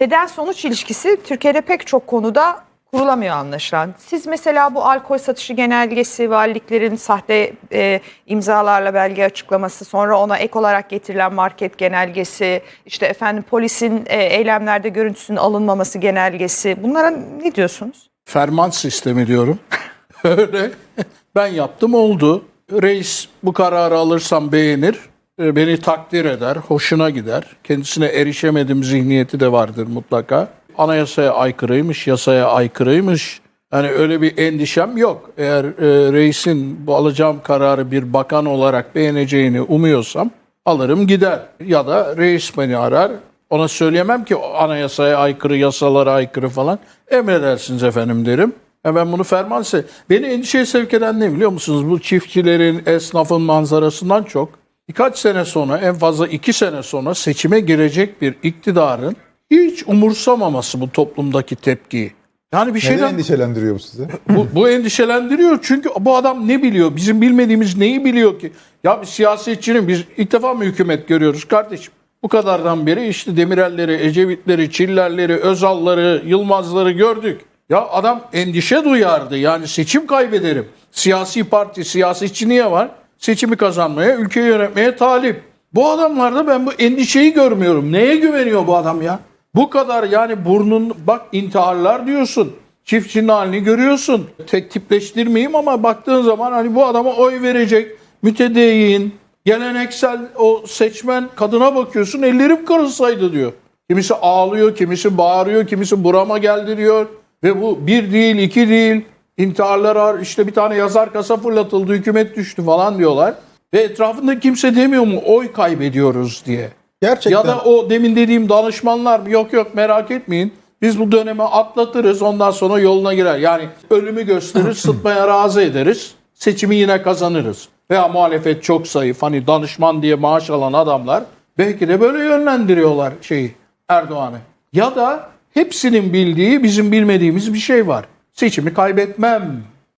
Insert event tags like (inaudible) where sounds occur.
Neden sonuç ilişkisi Türkiye'de pek çok konuda kurulamıyor anlaşılan. Siz mesela bu alkol satışı genelgesi, valiliklerin sahte e, imzalarla belge açıklaması, sonra ona ek olarak getirilen market genelgesi, işte efendim polisin e, eylemlerde görüntüsünün alınmaması genelgesi. Bunlara ne diyorsunuz? Ferman sistemi diyorum. (laughs) Öyle. Ben yaptım oldu. Reis bu kararı alırsam beğenir. E, Beni takdir eder, hoşuna gider. Kendisine erişemedim zihniyeti de vardır mutlaka. Anayasaya aykırıymış, yasaya aykırıymış. Yani öyle bir endişem yok. Eğer e, reisin bu alacağım kararı bir bakan olarak beğeneceğini umuyorsam alırım gider. Ya da reis beni arar. Ona söyleyemem ki anayasaya aykırı, yasalara aykırı falan. Emredersiniz efendim derim. Ben bunu ferman se- Beni endişeye sevk eden ne biliyor musunuz? Bu çiftçilerin, esnafın manzarasından çok birkaç sene sonra en fazla iki sene sonra seçime girecek bir iktidarın hiç umursamaması bu toplumdaki tepkiyi. Yani bir Neden şeyden endişelendiriyor bu sizi? (laughs) bu, bu endişelendiriyor çünkü bu adam ne biliyor? Bizim bilmediğimiz neyi biliyor ki? Ya bir siyasetçinin biz ilk defa mı hükümet görüyoruz kardeşim? Bu kadardan beri işte Demirel'leri, Ecevitleri, Çiller'leri, Özal'ları, Yılmaz'ları gördük. Ya adam endişe duyardı. Yani seçim kaybederim. Siyasi parti, siyasetçi niye var? Seçimi kazanmaya, ülkeyi yönetmeye talip. Bu adamlarda ben bu endişeyi görmüyorum. Neye güveniyor bu adam ya? Bu kadar yani burnun bak intiharlar diyorsun. Çiftçinin halini görüyorsun. Tek tipleştirmeyeyim ama baktığın zaman hani bu adama oy verecek mütedeyyin, geleneksel o seçmen kadına bakıyorsun ellerim kırılsaydı diyor. Kimisi ağlıyor, kimisi bağırıyor, kimisi burama geldi diyor. Ve bu bir değil, iki değil. İntiharlar var. İşte bir tane yazar kasa fırlatıldı, hükümet düştü falan diyorlar. Ve etrafında kimse demiyor mu oy kaybediyoruz diye. Gerçekten. Ya da o demin dediğim danışmanlar yok yok merak etmeyin. Biz bu dönemi atlatırız ondan sonra yoluna girer. Yani ölümü gösterir (clears throat) sıtmaya razı ederiz. Seçimi yine kazanırız. Veya muhalefet çok zayıf. Hani danışman diye maaş alan adamlar belki de böyle yönlendiriyorlar şeyi Erdoğan'ı. Ya da hepsinin bildiği bizim bilmediğimiz bir şey var. Seçimi kaybetmem